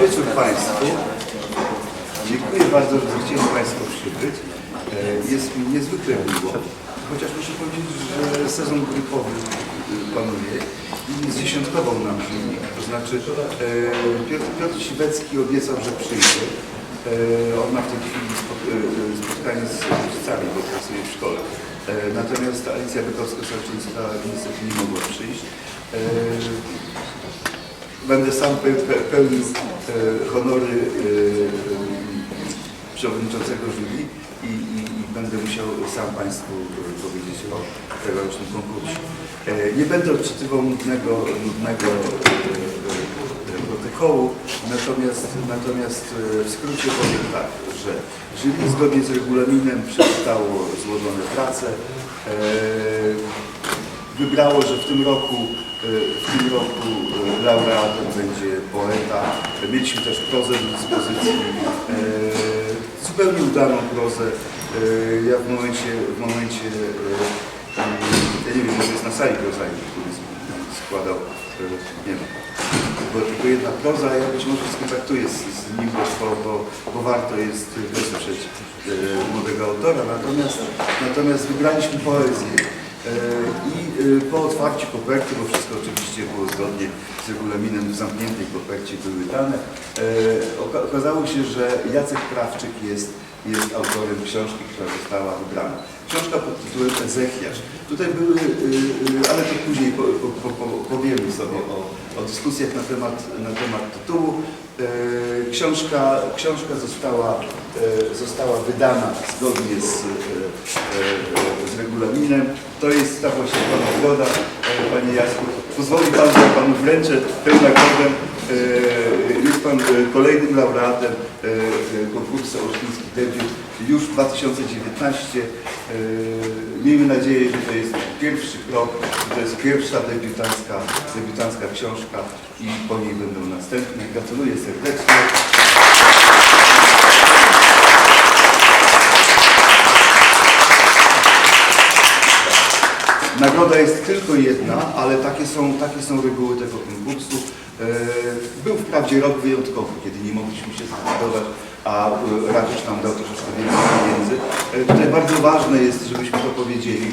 wieczór Państwu. Dziękuję bardzo, że zechcieli Państwo przybyć. E, Jest mi niezwykle miło, chociaż muszę powiedzieć, że sezon grypowy panuje i zdziesiątkował nam filmik. To znaczy e, Piotr, Piotr Siwecki obiecał, że przyjdzie. E, On ma w tej chwili spo- spotkanie z rodzicami, bo pracuje w szkole. Natomiast Alicja Bykowska-Sarczyńska niestety nie mogła przyjść. Będę sam pe, pe, pełnił e, honory e, przewodniczącego jury i, i, i będę musiał sam Państwu powiedzieć o tegorocznym konkursie. E, nie będę odczytywał nudnego, nudnego protokołu, natomiast, natomiast w skrócie powiem tak, że jury zgodnie z regulaminem przeczytało złożone prace. Wybrało, że w tym roku, w tym roku e, laureatem będzie poeta. Mieliśmy też prozę do dyspozycji, e, zupełnie udaną prozę. E, Ja w momencie, w momencie ja nie wiem, może jest na sali prozaiczny, który składał, nie wiem, była tylko jedna proza, ja być może skontaktuję z, z nim, bo, bo, bo warto jest wysłuchać młodego autora. Natomiast, natomiast wybraliśmy poezję. E, I e, po otwarciu koperty, bo wszystko oczywiście było zgodnie z regulaminem w zamkniętej kopercie były dane, e, oka- okazało się, że Jacek Krawczyk jest, jest autorem książki, która została wybrana. Książka pod tytułem Ezechiasz. Tutaj były, e, e, ale to później po, po, po, po, powiemy sobie o, o dyskusjach na temat, na temat tytułu. E, Książka, książka została, e, została wydana zgodnie z, e, z regulaminem. To jest ta właśnie Pana nagroda, e, Panie Jacku. Pozwoli Pan, że Panu wręczę tę nagrodę. Jest Pan e, kolejnym laureatem e, e, konkursu Olsztyński Debiut już w 2019. E, Miejmy nadzieję, że to jest pierwszy krok, że to jest pierwsza debiutancka, debiutancka książka i po niej będą następne. Gratuluję serdecznie. Nagroda jest tylko jedna, ale takie są, takie są reguły tego konkursu. E, Był wprawdzie rok wyjątkowy, kiedy nie mogliśmy się zdecydować, a e, Radosz nam dał troszeczkę więcej pieniędzy. E, Tutaj bardzo ważne jest, żebyśmy to powiedzieli,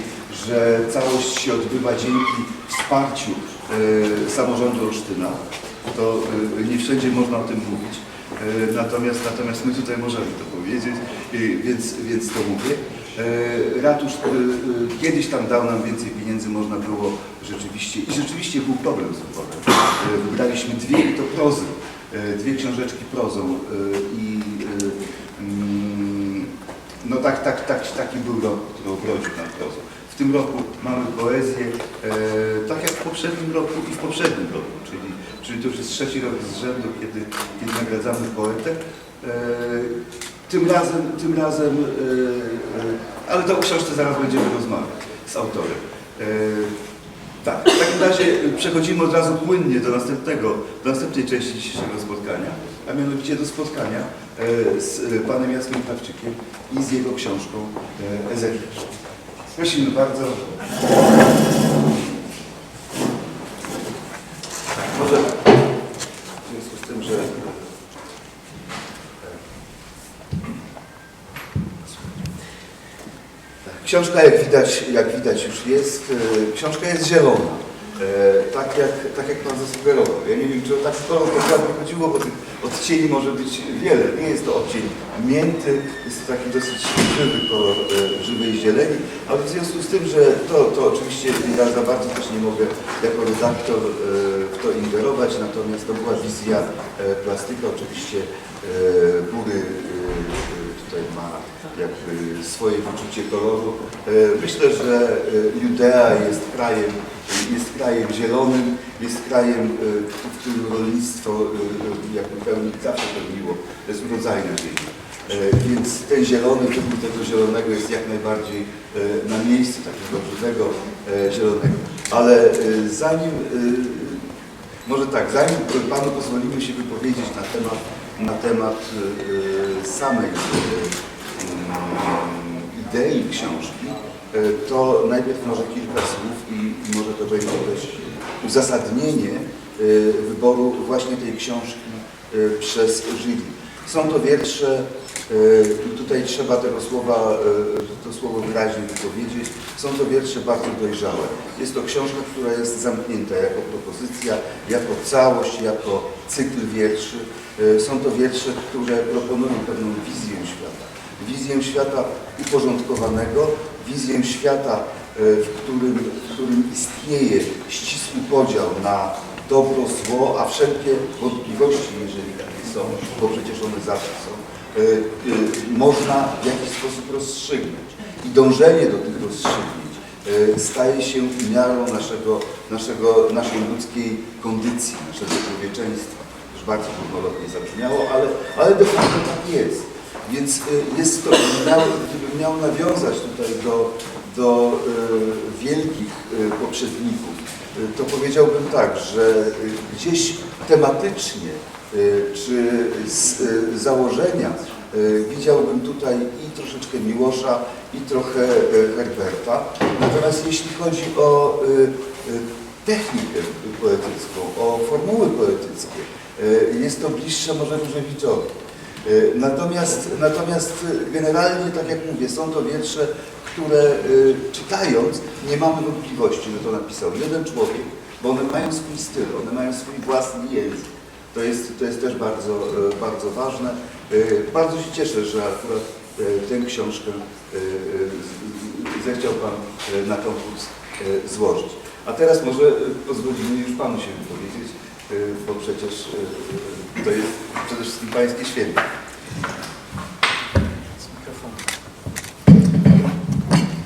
że całość się odbywa dzięki wsparciu e, samorządu Olsztyna. To e, nie wszędzie można o tym mówić. E, Natomiast, natomiast my tutaj możemy to powiedzieć, e, więc, więc to mówię. E, Ratusz e, e, kiedyś tam dał nam więcej pieniędzy, można było rzeczywiście, i rzeczywiście był problem z wyborem. Wybraliśmy dwie to prozy, dwie książeczki prozą i mm, no tak, tak, tak, taki był rok, który obrodził nam prozą. W tym roku mamy poezję, tak jak w poprzednim roku i w poprzednim roku, czyli, czyli to już jest trzeci rok z rzędu, kiedy, kiedy nagradzamy poetę. Tym razem, tym razem, e, e, ale to o książce zaraz będziemy rozmawiać z autorem. E, tak, w takim razie przechodzimy od razu płynnie do następnego, do następnej części dzisiejszego spotkania, a mianowicie do spotkania z panem Jackiem Krawczykiem i z jego książką Ezekiel. Prosimy bardzo. Może w związku z tym, że Książka, jak widać, jak widać już jest, e, książka jest zielona. E, Tak jak, tak jak Pan zasugerował. Ja nie wiem, czy o tak kolor dokładnie chodziło, bo tych odcieni może być wiele. Nie jest to odcień mięty, jest to taki dosyć żywy kolor e, żywej zieleni, ale w związku z tym, że to, to oczywiście ja za bardzo też nie mogę jako redaktor w to ingerować, natomiast to była wizja plastyka, oczywiście góry tutaj ma jakby swoje wyczucie koloru. E, Myślę, że e, Judea jest krajem, jest krajem zielonym, jest krajem, e, w którym rolnictwo jakby pełni, zawsze pełniło urodzajne ziemi. E, Więc ten zielony, wybór tego zielonego jest jak najbardziej na miejscu takiego e, zielonego. Ale zanim, może tak, zanim Panu pozwolimy się wypowiedzieć na temat, na temat e, samej e, mm, idei książki, to najpierw może kilka słów i, może to będzie też uzasadnienie wyboru właśnie tej książki y, przez jury. Są to wiersze, y, tutaj trzeba tego słowa, y, to słowo wyraźnie wypowiedzieć, są to wiersze bardzo dojrzałe. Jest to książka, która jest zamknięta jako propozycja, jako całość, jako cykl wierszy. Y, Są to wiersze, które proponują pewną wizję świata. Wizję świata uporządkowanego, wizję świata, y, w którym, w którym istnieje ścisły podział na dobro, zło, a wszelkie wątpliwości, jeżeli takie są, bo przecież one zawsze są, y, można w jakiś sposób rozstrzygnąć. I dążenie do tych rozstrzygnięć staje się miarą naszego, naszego, naszej ludzkiej kondycji, naszego człowieczeństwa. Bardzo górnolotnie zabrzmiało, ale, ale de facto tak jest. Więc y, jest to, gdybym miał nawiązać tutaj do, do y, wielkich y, poprzedników, to powiedziałbym tak, że gdzieś tematycznie czy z założenia widziałbym tutaj i troszeczkę Miłosza, i trochę Herberta. Natomiast jeśli chodzi o technikę poetycką, o formuły poetyckie, jest to bliższe może Różewiczowi. Y, Natomiast, natomiast generalnie, tak jak mówię, są to wiersze, które y, czytając nie mamy wątpliwości, że to napisał jeden człowiek, bo one mają swój styl, one mają swój własny język. To jest, to jest też bardzo, bardzo ważne. Bardzo się cieszę, że akurat tę książkę zechciał Pan na konkurs złożyć. A teraz może y, pozwolimy już Panu się wypowiedzieć, bo przecież y, to jest przede wszystkim Pańskie święto.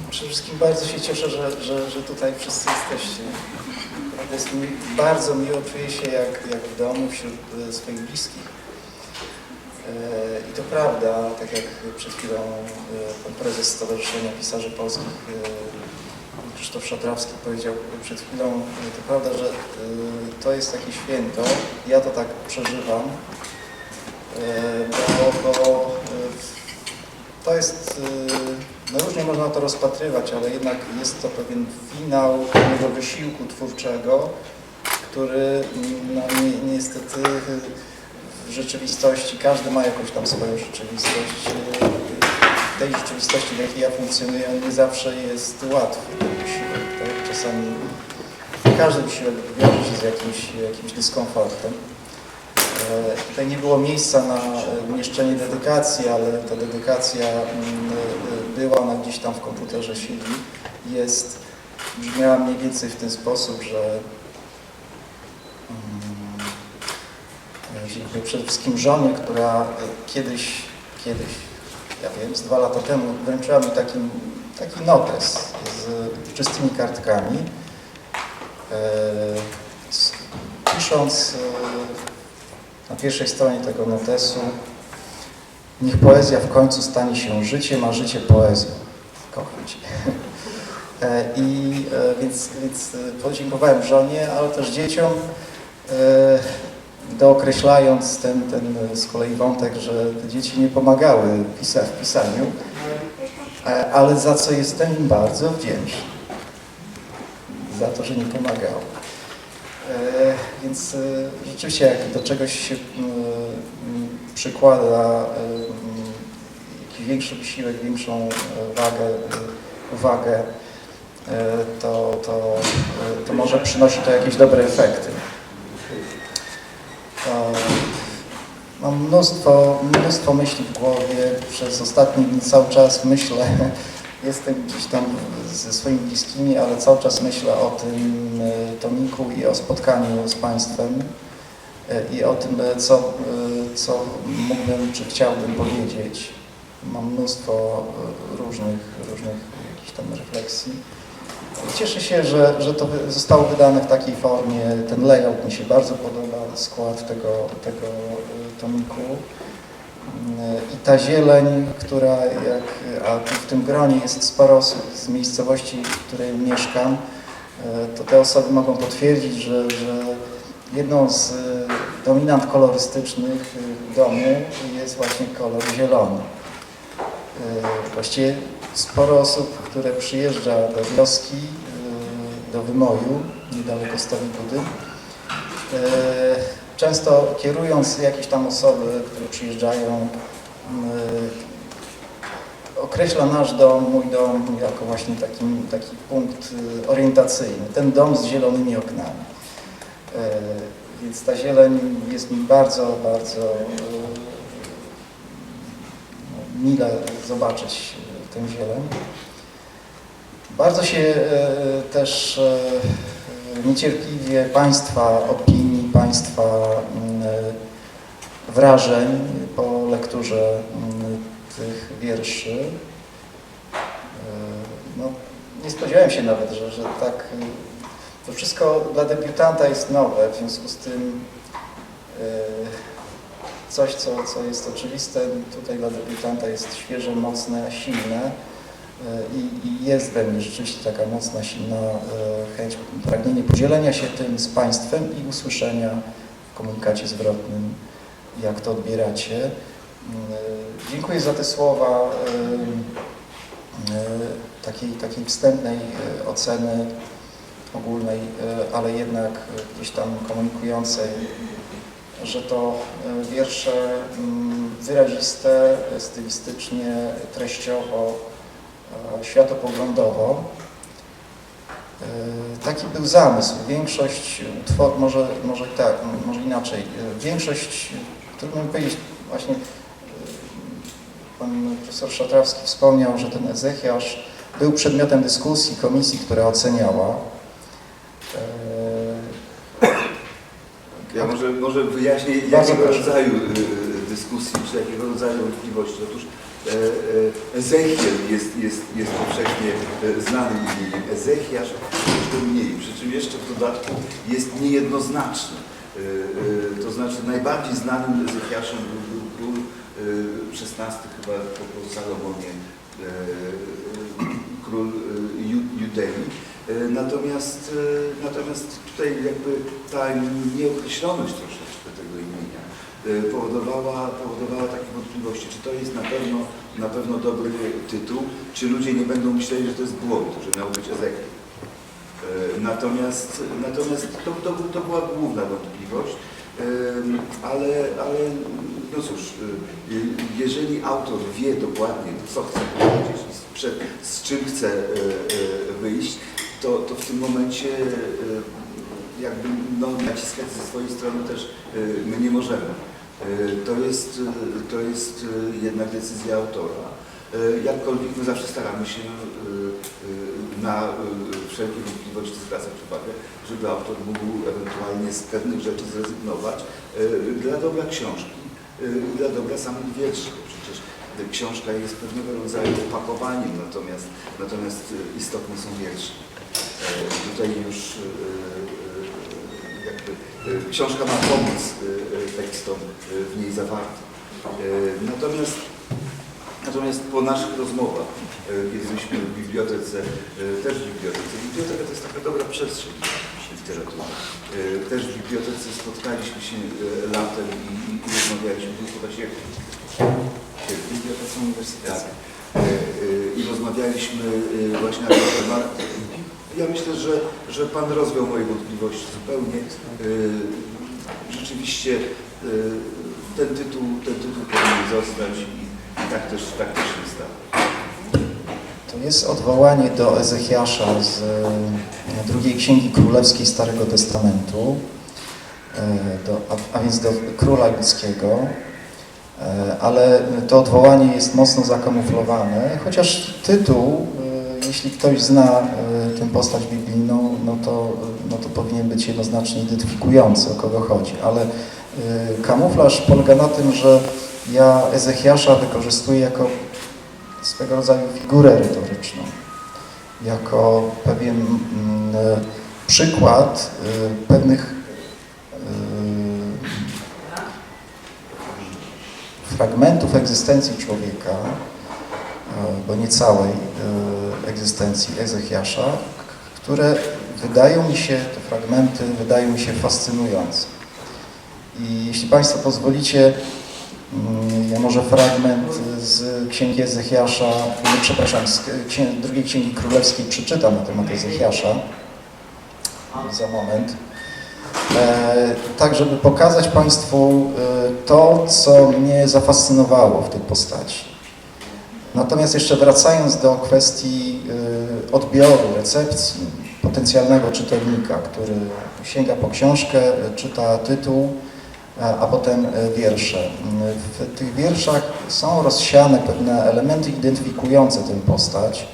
Przede wszystkim bardzo się cieszę, że, że, że tutaj wszyscy jesteście. Jest mi bardzo miło, czuję się jak, jak w domu wśród e, swoich bliskich. I to prawda, tak jak przed chwilą pan prezes Stowarzyszenia Pisarzy Polskich Krzysztof Szatrawski powiedział przed chwilą, to prawda, że e, to jest takie święto, ja to tak przeżywam, e, bo, bo e, to jest, no różnie można to rozpatrywać, ale jednak jest to pewien finał pewnego wysiłku twórczego, który mm, no, ni, niestety w rzeczywistości, każdy ma jakąś tam swoją rzeczywistość. tej rzeczywistości, w jakiej ja funkcjonuję, on nie zawsze jest łatwy? Czasami każdy wysiłek wiąże się z jakimś, jakimś dyskomfortem. E, Tutaj nie było miejsca na e, umieszczenie dedykacji, ale ta dedykacja mm, e, była, ona gdzieś tam w komputerze siedzi. Jest, brzmiała mniej więcej w ten sposób, że mm, przede wszystkim żonie, która kiedyś, kiedyś, ja wiem, z dwa lata temu wręczyła mi taki, taki notes z czystymi kartkami. E, Pisząc e, na pierwszej stronie tego notesu Niech poezja w końcu stanie się życiem, a życie poezją. Kocham Cię. E, I więc, więc podziękowałem żonie, ale też dzieciom, dookreślając ten, ten z kolei wątek, że dzieci nie pomagały w pisaniu, ale za co jestem im bardzo wdzięczny. Za to, że nie pomagały. E, Więc e, rzeczywiście jak do czegoś się mm, mm, przykłada e, mm, jakiś większy wysiłek, większą e, wagę, e, uwagę, e, to, to, e, to może przynosi to jakieś dobre efekty. E, Mam mnóstwo, mnóstwo myśli w głowie. Przez ostatnie dni cały czas myślę, jestem gdzieś tam ze swoimi bliskimi, ale cały czas myślę o tym e, tomiku i o spotkaniu z Państwem e, i o tym, e, co, co mógłbym czy chciałbym powiedzieć. Mam mnóstwo różnych, różnych jakichś tam refleksji. Cieszę się, że, że to zostało wydane w takiej formie. Ten layout mi się bardzo podoba, skład tego, tego tomiku. I ta zieleń, która jak, a w tym gronie jest sporo osób z miejscowości, w której mieszkam, e, to te osoby mogą potwierdzić, że, że jedną z e, dominant kolorystycznych e, domu jest właśnie kolor zielony. Właściwie sporo osób, które przyjeżdża do wioski, do Wymoju, niedaleko Stolikudy, e, często kierując jakieś tam osoby, które przyjeżdżają, y, określa nasz dom, mój dom jako właśnie taki, taki punkt y, orientacyjny. Ten dom z zielonymi oknami. Y, Więc ta zieleń jest mi bardzo, bardzo y, mile zobaczyć y, tę zieleń. Bardzo się e, też e, niecierpliwie Państwa opinii, Państwa mm, wrażeń po lekturze mm, tych wierszy. E, No, nie spodziewałem się nawet, że, że tak e, to wszystko dla debiutanta jest nowe, w związku z tym e, coś, co, co jest oczywiste, tutaj dla debiutanta jest świeże, mocne, silne. I, I jest we mnie rzeczywiście taka mocna, silna e, chęć, pragnienie podzielenia się tym z Państwem i usłyszenia w komunikacie zwrotnym, jak to odbieracie. E, Dziękuję za te słowa e, e, takiej, takiej wstępnej e, oceny ogólnej, e, ale jednak e, gdzieś tam komunikującej, że to e, wiersze mm, wyraziste, e, stylistycznie, treściowo, e, światopoglądowo. E, Taki był zamysł. Większość utworów, może, może tak, może inaczej. E, Większość, trudno mi powiedzieć, właśnie pan profesor Szatrawski wspomniał, że ten Ezechiasz był przedmiotem dyskusji komisji, która oceniała. Ja może, może wyjaśnię, jakiego rodzaju dyskusji, czy jakiego rodzaju wątpliwości. Otóż Ezechiel jest, jest, jest powszechnie e, znanym imieniem. Ezechiasz troszkę mniej, przy czym jeszcze w dodatku jest niejednoznaczny. E, e, To znaczy najbardziej znanym Ezechiaszem był, był król e, XVI chyba po, Salomonie, e, król e, Ju- Judei. E, Natomiast, e, natomiast tutaj jakby ta nieokreśloność troszeczkę tego imienia e, powodowała, powodowała takie wątpliwości, czy to jest na pewno, na pewno dobry tytuł, czy ludzie nie będą myśleli, że to jest błąd, że miał być Ezekiel. E, Natomiast, natomiast to, to, to była główna wątpliwość, Em, ale, ale no cóż, y, y, jeżeli autor wie dokładnie, co chce powiedzieć i przed, z czym chce wyjść, to, to w tym momencie jakby no, naciskać ze swojej strony też e, my nie możemy. E, To jest, e, to jest jednak decyzja autora. Jakkolwiek my zawsze staramy się na wszelkie wątpliwości zwracać uwagę, żeby autor mógł ewentualnie z pewnych rzeczy zrezygnować dla dobra książki dla dobra samych wierszy, przecież książka jest pewnego rodzaju opakowaniem, natomiast, natomiast istotne są wiersze. Tutaj już jakby e, książka ma pomóc e, e, tekstom w niej zawartym. Natomiast Natomiast po naszych rozmowach, jesteśmy w bibliotece, też w bibliotece, biblioteka to jest taka dobra przestrzeń literatury. Też w bibliotece spotkaliśmy się latem i, i rozmawialiśmy, był chyba się w Bibliotece Uniwersyteckiej. I rozmawialiśmy właśnie na temat. Ja myślę, że, że Pan rozwiał moje wątpliwości zupełnie. E, Rzeczywiście e, ten tytuł, ten tytuł powinien zostać i, tak też, tak też się stało. To jest odwołanie do Ezechiasza z e, drugiej Księgi Królewskiej Starego Testamentu, do, a, a więc do króla ludzkiego, e, ale to odwołanie jest mocno zakamuflowane, chociaż tytuł, jeśli ktoś zna e, tę postać biblijną, no to, no to powinien być jednoznacznie identyfikujący, o kogo chodzi, ale e, kamuflaż polega na tym, że ja Ezechiasza wykorzystuję jako swego rodzaju figurę retoryczną, jako pewien mm, e, przykład e, pewnych e, fragmentów egzystencji człowieka, e, bo nie całej e, egzystencji Ezechiasza, które wydają mi się, te fragmenty wydają mi się fascynujące. I jeśli Państwo pozwolicie, Mm, Ja może fragment z Księgi Ezechiasza, nie, przepraszam, z drugiej Księgi Królewskiej przeczytam na temat Ezechiasza za moment. e, tak żeby pokazać Państwu e, to, co mnie zafascynowało w tej postaci. Natomiast jeszcze wracając do kwestii e, odbioru, recepcji potencjalnego czytelnika, który sięga po książkę, czyta tytuł, a, potem e, wiersze. W tych wierszach są rozsiane pewne elementy identyfikujące tę postać,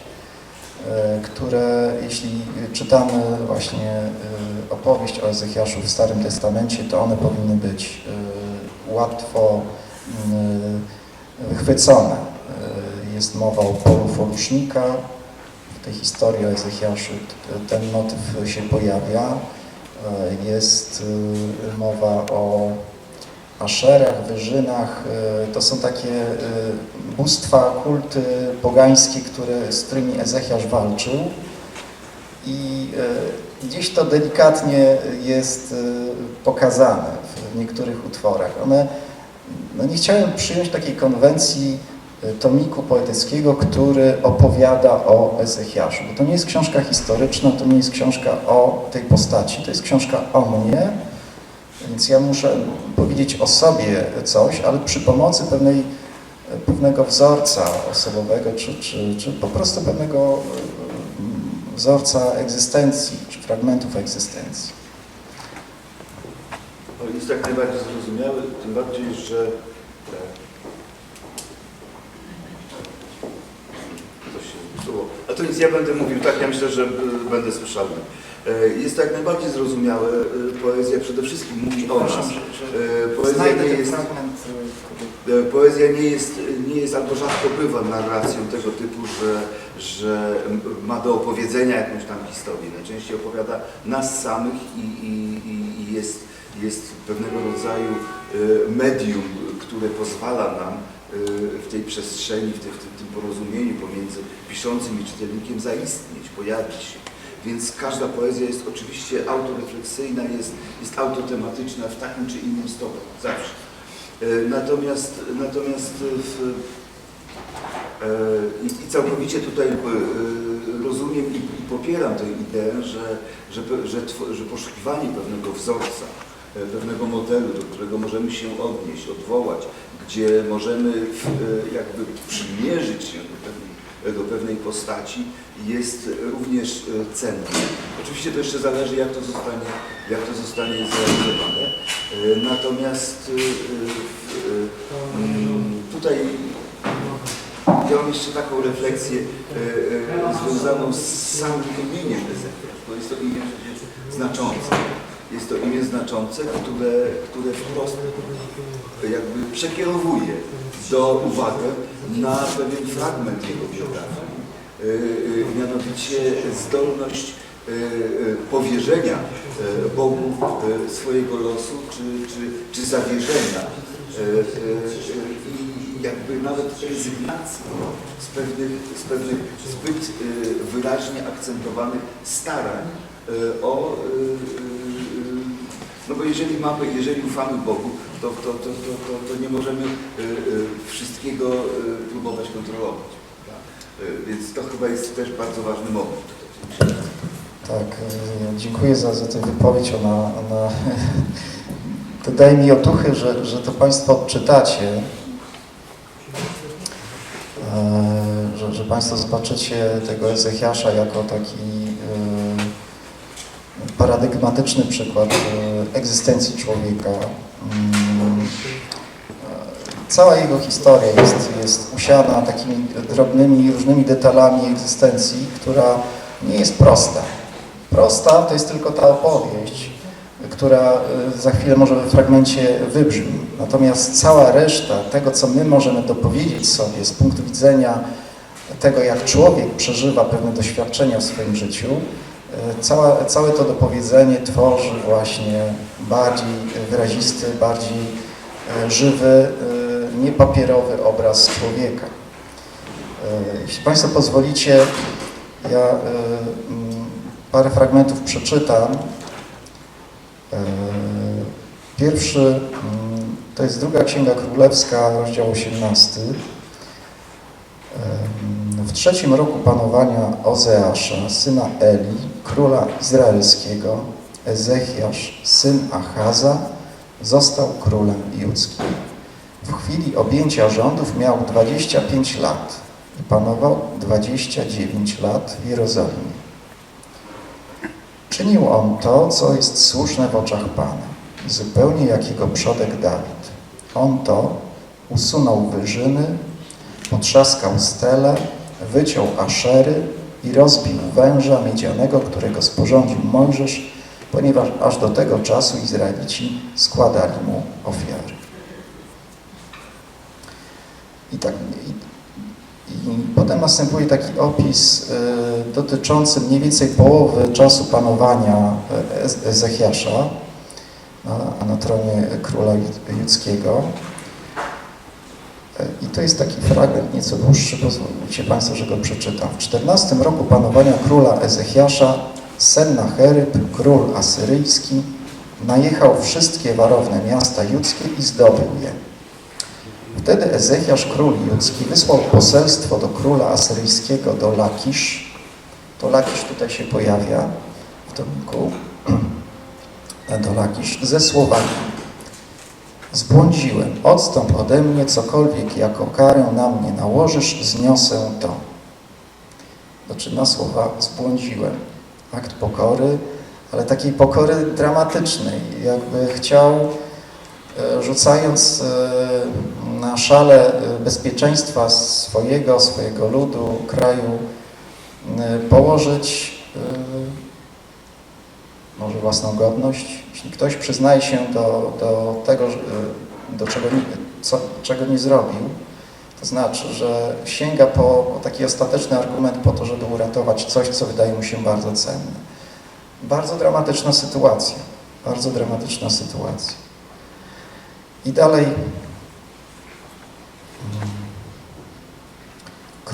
e, które jeśli czytamy właśnie e, opowieść o Ezechiaszu w Starym Testamencie, to one powinny być łatwo mm, wychwycone. Jest mowa o polu porusznika, w tej historii o Ezechiaszu ten motyw się pojawia. E, Jest e, mowa o aszerach, wyżynach. E, To są takie bóstwa, kulty pogańskie, które, z którymi Ezechiasz walczył. I gdzieś to delikatnie jest pokazane w niektórych utworach. One, no nie chciałem przyjąć takiej konwencji tomiku poetyckiego, który opowiada o Ezechiaszu. Bo to nie jest książka historyczna, to nie jest książka o tej postaci, to jest książka o mnie, więc ja muszę powiedzieć o sobie coś, ale przy pomocy pewnej, pewnego wzorca osobowego, czy, czy, czy po prostu pewnego e, wzorca egzystencji, czy fragmentów egzystencji. Jest jak najbardziej zrozumiały, tym bardziej, że e, coś się zepsuło. A to nic, ja będę mówił tak, ja myślę, że e, będę słyszalny. E, Jest to jak najbardziej zrozumiałe. E, Poezja przede wszystkim mówi o nas. Poezja nie jest Poezja nie jest, nie jest albo rzadko bywa narracją tego typu, że, że ma do opowiedzenia jakąś tam historię. Najczęściej opowiada nas samych i, i, i- jest, jest pewnego rodzaju medium, które pozwala nam w tej przestrzeni, w, tym, porozumieniu pomiędzy piszącym i czytelnikiem zaistnieć, pojawić się. Więc każda poezja jest oczywiście autorefleksyjna, jest, jest autotematyczna w takim czy innym stopniu, zawsze. E, Natomiast, natomiast w, e, i, i całkowicie tutaj rozumiem i, popieram tę ideę, że, że, że, że poszukiwanie pewnego wzorca, pewnego modelu, do którego możemy się odnieść, odwołać, gdzie możemy e, jakby przymierzyć się do pewnej, do pewnej postaci jest również e, cenne. Oczywiście to jeszcze zależy, jak to zostanie, jak to zostanie zrealizowane. E, Natomiast e, e, mm, tutaj ja mam jeszcze taką refleksję e, e, związaną z samym imieniem Ezechiasz, bo jest to imię znaczące. Jest to imię znaczące, które, które wprost jakby przekierowuje do uwagę na pewien fragment jego biografii, e, e, mianowicie zdolność e, powierzenia Bogu swojego losu czy, czy, czy zawierzenia i jakby nawet rezygnacji z pewnych, z pewnych zbyt wyraźnie akcentowanych starań o no bo jeżeli mamy, jeżeli ufamy Bogu, to, to, to, to, to, to nie możemy e, e, wszystkiego e, próbować kontrolować. Więc to chyba jest też bardzo ważny moment. Tak, y, dziękuję za, za tę wypowiedź. Ona, ona to daje mi otuchy, że, że to Państwo odczytacie, e, że, że Państwo zobaczycie tego Ezechiasza jako taki paradygmatyczny przykład e, egzystencji człowieka. Mm, e, Cała jego historia jest, jest usiana takimi drobnymi, różnymi detalami egzystencji, która nie jest prosta. Prosta to jest tylko ta opowieść, która y, za chwilę może we fragmencie wybrzmi. Natomiast cała reszta tego, co my możemy dopowiedzieć sobie z punktu widzenia tego, jak człowiek przeżywa pewne doświadczenia w swoim życiu, cała, całe to dopowiedzenie tworzy właśnie bardziej wyrazisty, bardziej y, żywy, y, niepapierowy obraz człowieka. Jeśli Państwo pozwolicie, ja mm, parę fragmentów przeczytam. Pierwszy mm, to jest druga Księga Królewska, rozdział 18. W trzecim roku panowania Ozeasza, syna Eli, króla izraelskiego, Ezechiasz, syn Achaza, został królem judzkim. W chwili objęcia rządów miał 25 lat i panował 29 lat w Jerozolimie. Czynił on to, co jest słuszne w oczach Pana, zupełnie jak jego przodek Dawid. On to usunął wyżyny, potrzaskał stele, wyciął aszery i rozbił węża miedzianego, którego sporządził Mojżesz, ponieważ aż do tego czasu Izraelici składali mu ofiary. I, tak, i, i potem następuje taki opis y, dotyczący mniej więcej połowy czasu panowania Ez- Ezechiasza na, na tronie króla Jud- judzkiego. I to jest taki fragment nieco dłuższy, pozwólcie Państwo, że go przeczytam. W 14 roku panowania króla Ezechiasza Sennacheryb, król asyryjski, najechał wszystkie warowne miasta judzkie i zdobył je. Wtedy Ezechiasz, król judzki, wysłał poselstwo do króla asyryjskiego, do Lakisz. To Lakisz tutaj się pojawia w tomiku. Do Lakisz ze słowami Zbłądziłem, odstąp ode mnie, cokolwiek jako karę na mnie nałożysz, zniosę to. Zaczyna słowa zbłądziłem. Akt pokory, ale takiej pokory dramatycznej. Jakby chciał, e, rzucając e, na szale e, bezpieczeństwa swojego, swojego ludu, kraju, położyć może własną godność. Jeśli ktoś przyznaje się do, do tego, do czego co, czego nie zrobił, to znaczy, że sięga po taki ostateczny argument po to, żeby uratować coś, co wydaje mu się bardzo cenne. Bardzo dramatyczna sytuacja. Bardzo dramatyczna sytuacja. I dalej.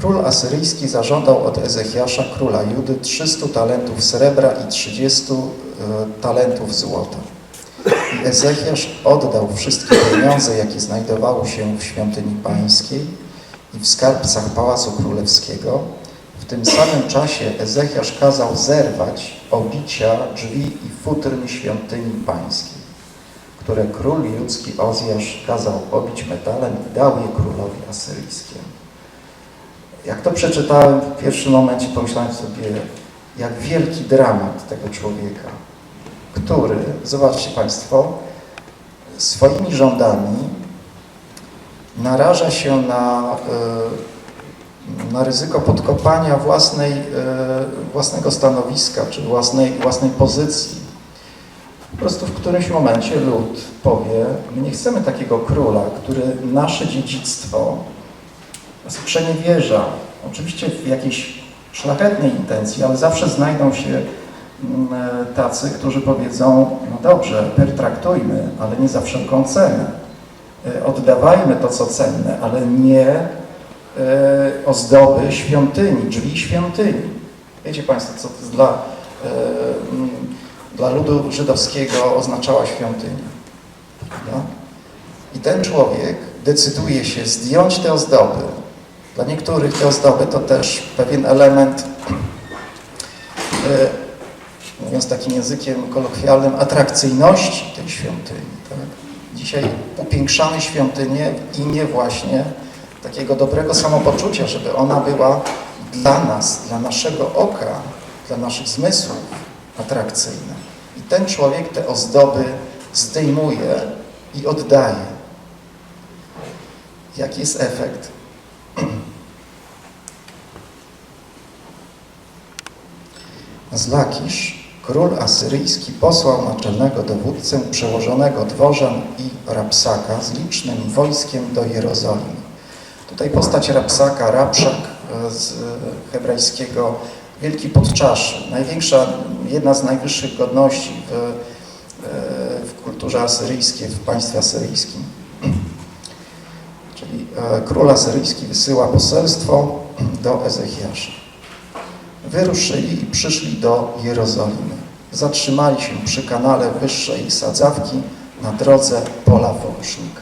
Król asyryjski zażądał od Ezechiasza, króla Judy, 300 talentów srebra i 30 e, talentów złota. I Ezechiasz oddał wszystkie pieniądze, jakie znajdowały się w świątyni pańskiej i w skarbcach Pałacu Królewskiego. W tym samym czasie Ezechiasz kazał zerwać obicia drzwi i futryn świątyni pańskiej, które król ludzki Ozjasz kazał obić metalem i dał je królowi asyryjskiemu. Jak to przeczytałem w pierwszym momencie, pomyślałem sobie, jak wielki dramat tego człowieka, który, zobaczcie Państwo, swoimi rządami naraża się na, y, na ryzyko podkopania własnej, y, własnego stanowiska, czy własnej, własnej pozycji. Po prostu w którymś momencie lud powie, my nie chcemy takiego króla, który nasze dziedzictwo sprzeniewierza, oczywiście w jakiejś szlachetnej intencji, ale zawsze znajdą się mm, tacy, którzy powiedzą, no dobrze, pertraktujmy, ale nie za wszelką cenę. E, Oddawajmy to, co cenne, ale nie e, ozdoby świątyni, drzwi świątyni. Wiecie Państwo, co dla, e, mm, dla ludu żydowskiego oznaczała świątynia. I ten człowiek decyduje się zdjąć te ozdoby. Dla niektórych te ozdoby to też pewien element, e, mówiąc takim językiem kolokwialnym, atrakcyjności tej świątyni. Tak? Dzisiaj upiększamy świątynię w imię właśnie takiego dobrego samopoczucia, żeby ona była dla nas, dla naszego oka, dla naszych zmysłów atrakcyjna. I ten człowiek te ozdoby zdejmuje i oddaje. Jaki jest efekt? Z Lakisz król asyryjski posłał naczelnego dowódcę przełożonego dworzan i Rapsaka z licznym wojskiem do Jerozolimy. Tutaj postać Rapsaka, Rapszak e, z e, hebrajskiego wielki podczaszy, największa, jedna z najwyższych godności w, e, w kulturze asyryjskiej, w państwie asyryjskim. Czyli król asyryjski wysyła poselstwo do Ezechiasza. Wyruszyli i przyszli do Jerozolimy. Zatrzymali się przy kanale wyższej sadzawki na drodze pola Wołsznika.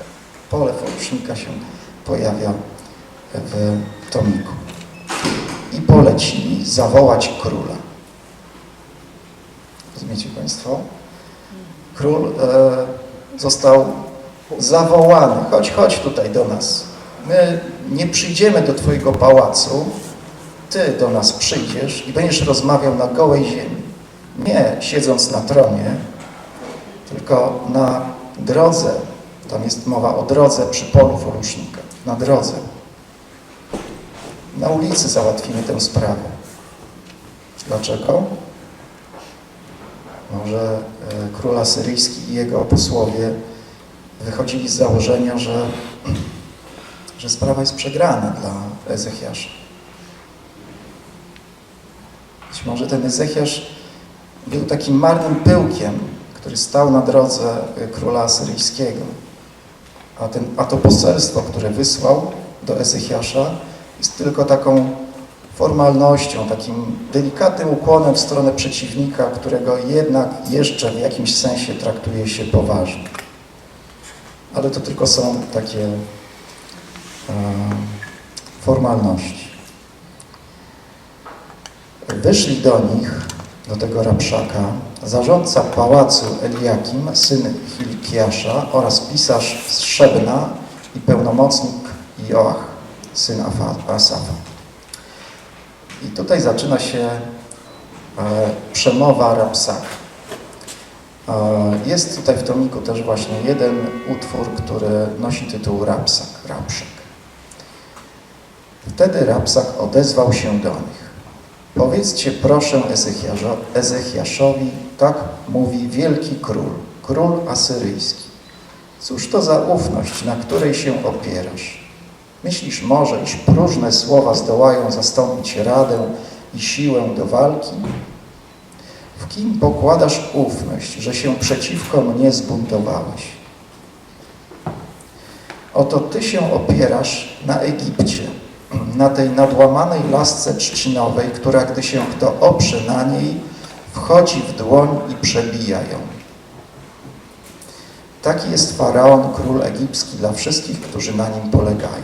Pole Wołsznika się pojawia w tomiku. I polecili zawołać króla. Rozumiecie Państwo? Król e, został zawołany, chodź, chodź tutaj do nas. My nie przyjdziemy do Twojego pałacu, Ty do nas przyjdziesz i będziesz rozmawiał na gołej ziemi. Nie siedząc na tronie, tylko na drodze. Tam jest mowa o drodze przy polu porusznika. Na drodze. Na ulicy załatwimy tę sprawę. Dlaczego? Może e, król asyryjski i jego posłowie wychodzili z założenia, że, że sprawa jest przegrana dla Ezechiasza. Być może ten Ezechiasz był takim marnym pyłkiem, który stał na drodze e, króla asyryjskiego. A, ten, a to poselstwo, które wysłał do Ezechiasza, jest tylko taką formalnością, takim delikatnym ukłonem w stronę przeciwnika, którego jednak jeszcze w jakimś sensie traktuje się poważnie. Ale to tylko są takie e, formalności. Wyszli do nich, do tego Rabszaka, zarządca pałacu Eliakim, syn Hilkiasza oraz pisarz z Szebna i pełnomocnik Joach, syn Afa- Asafa. I tutaj zaczyna się e, przemowa Rapsaka. E, jest tutaj w tomiku też właśnie jeden utwór, który nosi tytuł Rapsak, Rapszak. Wtedy Rapsak odezwał się do nich. Powiedzcie proszę Ezechiaszowi, tak mówi wielki król, król asyryjski. Cóż to za ufność, na której się opierasz? Myślisz może, iż próżne słowa zdołają zastąpić radę i siłę do walki? W kim pokładasz ufność, że się przeciwko mnie zbuntowałeś? Oto Ty się opierasz na Egipcie, na tej nadłamanej lasce trzcinowej, która gdy się kto oprze na niej, wchodzi w dłoń i przebija ją. Taki jest Faraon, król egipski dla wszystkich, którzy na nim polegają.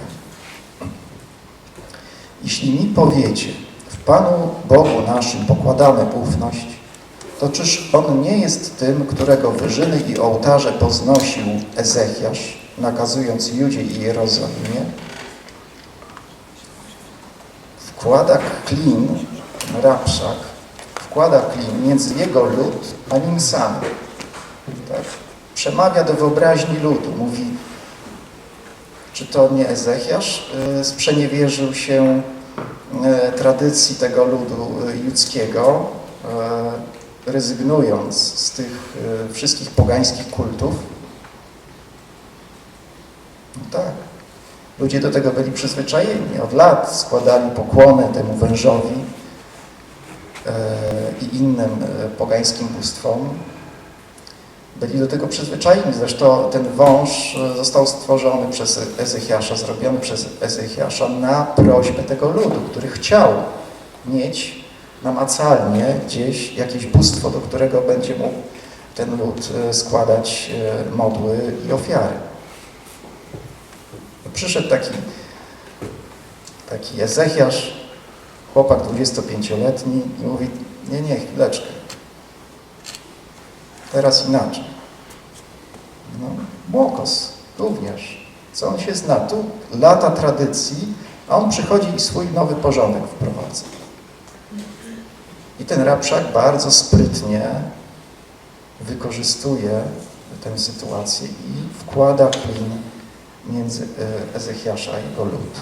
Jeśli mi powiecie, w Panu Bogu naszym pokładamy ufność, to czyż On nie jest tym, którego wyżyny i ołtarze poznosił Ezechiasz, nakazując Judzie i Jerozolimie? Wkłada klin, Rapszak, wkłada klin między jego lud, a nim samym. Tak? Przemawia do wyobraźni ludu, mówi, czy to nie Ezechiasz y, sprzeniewierzył się y, tradycji tego ludu y, judzkiego, rezygnując z tych wszystkich pogańskich kultów? No tak. Ludzie do tego byli przyzwyczajeni. Od lat składali pokłony temu wężowi y, i innym y, pogańskim bóstwom. Byli do tego przyzwyczajeni. Zresztą ten wąż e, został stworzony przez Ezechiasza, zrobiony przez Ezechiasza na prośbę tego ludu, który chciał mieć namacalnie gdzieś jakieś bóstwo, do którego będzie mógł ten lud e, składać e, modły i ofiary. Przyszedł taki, taki Ezechiasz, chłopak 25-letni i mówi, nie, nie, chwileczkę, teraz inaczej. No, Młokos również. Co on się zna? Tu lata tradycji, a on przychodzi i swój nowy porządek wprowadza. I ten Rabszak bardzo sprytnie wykorzystuje tę sytuację i wkłada klin między e, Ezechiasza i jego lud.